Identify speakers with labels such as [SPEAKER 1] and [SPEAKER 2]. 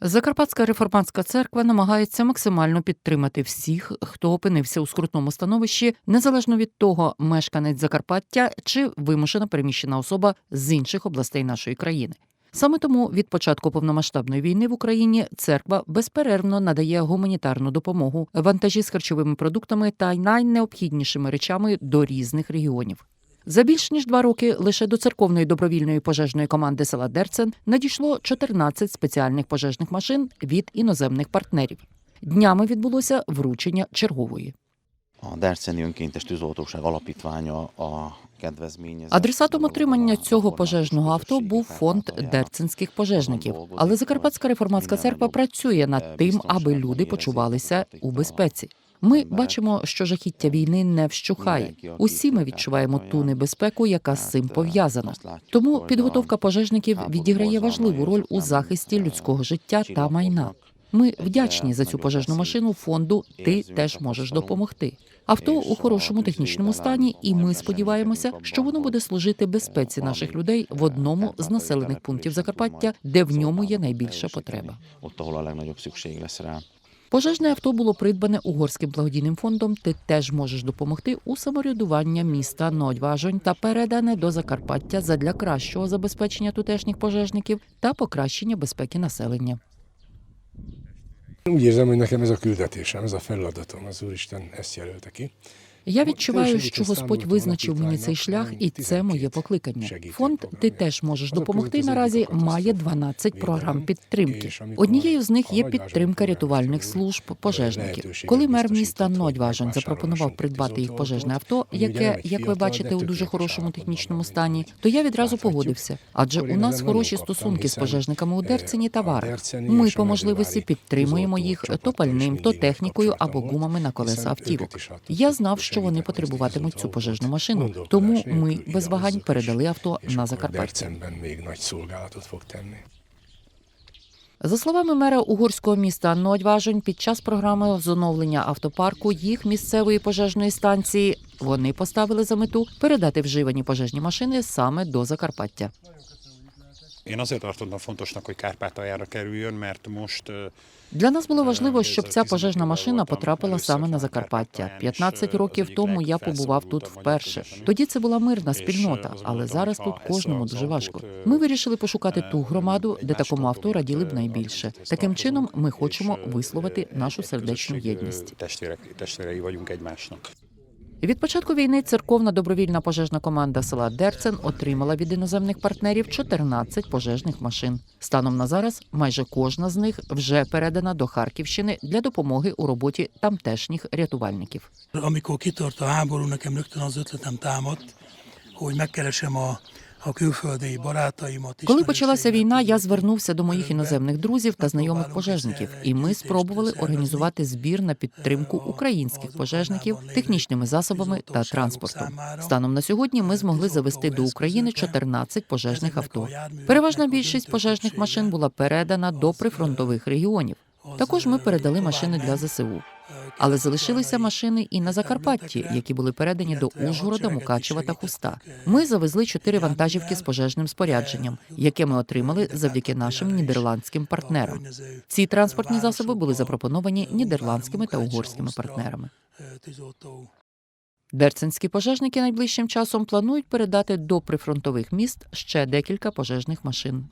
[SPEAKER 1] Закарпатська реформатська церква намагається максимально підтримати всіх, хто опинився у скрутному становищі, незалежно від того, мешканець Закарпаття чи вимушена переміщена особа з інших областей нашої країни. Саме тому від початку повномасштабної війни в Україні церква безперервно надає гуманітарну допомогу, вантажі з харчовими продуктами та найнеобхіднішими речами до різних регіонів. За більш ніж два роки лише до церковної добровільної пожежної команди села Дерцен надійшло 14 спеціальних пожежних машин від іноземних партнерів. Днями відбулося вручення чергової.
[SPEAKER 2] A Derceni Önkéntes Tűzoltóság Alapítványa a kedvezményezett.
[SPEAKER 1] Адресатом отримання цього пожежного авто був фонд дерцинських пожежників. Але Закарпатська реформатська церква працює над тим, аби люди почувалися у безпеці. Ми бачимо, що жахіття війни не вщухає. Усі ми відчуваємо ту небезпеку, яка з цим пов'язана. Тому підготовка пожежників відіграє важливу роль у захисті людського життя та майна. Ми вдячні за цю пожежну машину фонду. Ти теж можеш допомогти. Авто у хорошому технічному стані, і ми сподіваємося, що воно буде служити безпеці наших людей в одному з населених пунктів Закарпаття, де в ньому є найбільша потреба. Пожежне авто було придбане угорським благодійним фондом. Ти теж можеш допомогти у самоврядування міста Нодьважонь та передане до Закарпаття задля кращого забезпечення тутешніх пожежників та покращення безпеки населення.
[SPEAKER 3] Úgy érzem, hogy nekem ez a küldetésem, ez a feladatom.
[SPEAKER 1] Я відчуваю, що Господь визначив мені цей шлях, і це моє покликання. Фонд ти теж можеш допомогти. Наразі має 12 програм підтримки. Однією з них є підтримка рятувальних служб пожежників. Коли мер міста Нодьважен запропонував придбати їх пожежне авто, яке, як ви бачите, у дуже хорошому технічному стані, то я відразу погодився. Адже у нас хороші стосунки з пожежниками у Дерцині та Варах. Ми по можливості підтримуємо їх то пальним, то технікою або гумами на колеса автівок. Я знав, що вони потребуватимуть цю пожежну машину, тому ми без вагань передали авто на Закарпаття. За словами мера угорського міста Нодьважонь, під час програми з оновлення автопарку їх місцевої пожежної станції вони поставили за мету передати вживані пожежні машини саме до Закарпаття.
[SPEAKER 4] Én azért tartottam fontosnak, hogy Kárpátaljára kerüljön, mert most
[SPEAKER 1] Для нас було важливо, щоб ця пожежна машина потрапила саме на Закарпаття. 15 років тому я побував тут вперше. Тоді це була мирна спільнота, але зараз тут кожному дуже важко. Ми вирішили пошукати ту громаду, де такому авто раділи б найбільше. Таким чином, ми хочемо висловити нашу сердечну єдність. Від початку війни церковна добровільна пожежна команда села Дерцен отримала від іноземних партнерів 14 пожежних машин. Станом на зараз майже кожна з них вже передана до Харківщини для допомоги у роботі тамтешніх рятувальників.
[SPEAKER 5] Amikor kitört a háború, nekem rögtön az ötletem támadt.
[SPEAKER 1] Коли почалася війна, я звернувся до моїх іноземних друзів та знайомих пожежників, і ми спробували організувати збір на підтримку українських пожежників технічними засобами та транспортом. Станом на сьогодні ми змогли завести до України 14 пожежних авто. Переважна більшість пожежних машин була передана до прифронтових регіонів. Також ми передали машини для ЗСУ. Але залишилися машини і на Закарпатті, які були передані до Ужгорода, Мукачева та Хуста. Ми завезли чотири вантажівки з пожежним спорядженням, яке ми отримали завдяки нашим нідерландським партнерам. Ці транспортні засоби були запропоновані нідерландськими та угорськими партнерами. Дерценські пожежники найближчим часом планують передати до прифронтових міст ще декілька пожежних машин.